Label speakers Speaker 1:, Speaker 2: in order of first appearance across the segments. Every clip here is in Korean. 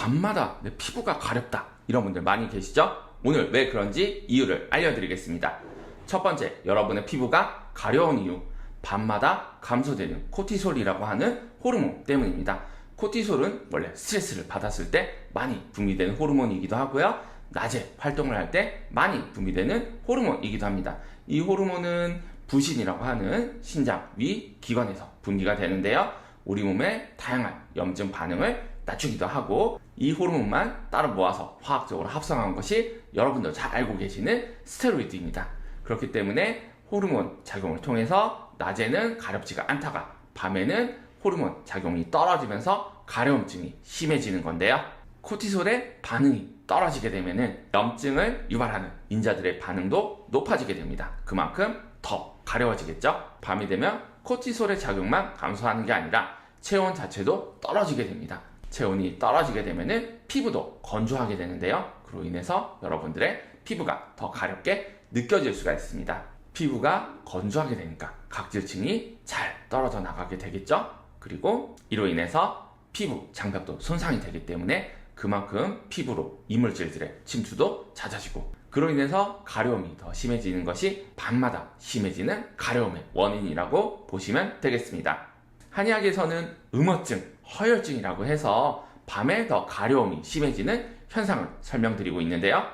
Speaker 1: 밤마다 내 피부가 가렵다. 이런 분들 많이 계시죠? 오늘 왜 그런지 이유를 알려드리겠습니다. 첫 번째, 여러분의 피부가 가려운 이유. 밤마다 감소되는 코티솔이라고 하는 호르몬 때문입니다. 코티솔은 원래 스트레스를 받았을 때 많이 분비되는 호르몬이기도 하고요. 낮에 활동을 할 때 많이 분비되는 호르몬이기도 합니다. 이 호르몬은 부신이라고 하는 신장 위 기관에서 분비가 되는데요. 우리 몸의 다양한 염증 반응을 낮추기도 하고 이 호르몬만 따로 모아서 화학적으로 합성한 것이 여러분도 잘 알고 계시는 스테로이드입니다. 그렇기 때문에 호르몬 작용을 통해서 낮에는 가렵지가 않다가 밤에는 호르몬 작용이 떨어지면서 가려움증이 심해지는 건데요. 코티솔의 반응이 떨어지게 되면은 염증을 유발하는 인자들의 반응도 높아지게 됩니다. 그만큼 더 가려워지겠죠? 밤이 되면 코티솔의 작용만 감소하는 게 아니라 체온 자체도 떨어지게 됩니다. 체온이 떨어지게 되면은 피부도 건조하게 되는데요. 그로 인해서 여러분들의 피부가 더 가렵게 느껴질 수가 있습니다. 피부가 건조하게 되니까 각질층이 잘 떨어져 나가게 되겠죠? 그리고 이로 인해서 피부 장벽도 손상이 되기 때문에 그만큼 피부로 이물질들의 침투도 잦아지고 그로 인해서 가려움이 더 심해지는 것이 밤마다 심해지는 가려움의 원인이라고 보시면 되겠습니다. 한의학에서는 음어증, 허혈증이라고 해서 밤에 더 가려움이 심해지는 현상을 설명드리고 있는데요.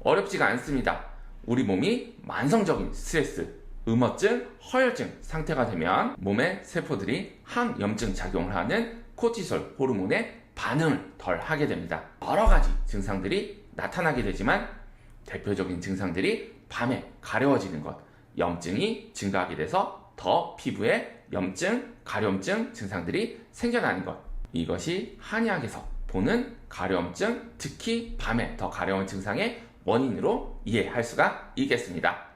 Speaker 1: 어렵지가 않습니다. 우리 몸이 만성적인 스트레스, 음어증, 허혈증 상태가 되면 몸의 세포들이 항염증 작용을 하는 코티솔 호르몬의 반응을 덜 하게 됩니다. 여러 가지 증상들이 나타나게 되지만 대표적인 증상들이 밤에 가려워지는 것, 염증이 증가하게 돼서 더 피부에 염증, 가려움증 증상들이 생겨나는 것. 이것이 한의학에서 보는 가려움증, 특히 밤에 더 가려운 증상의 원인으로 이해할 수가 있겠습니다.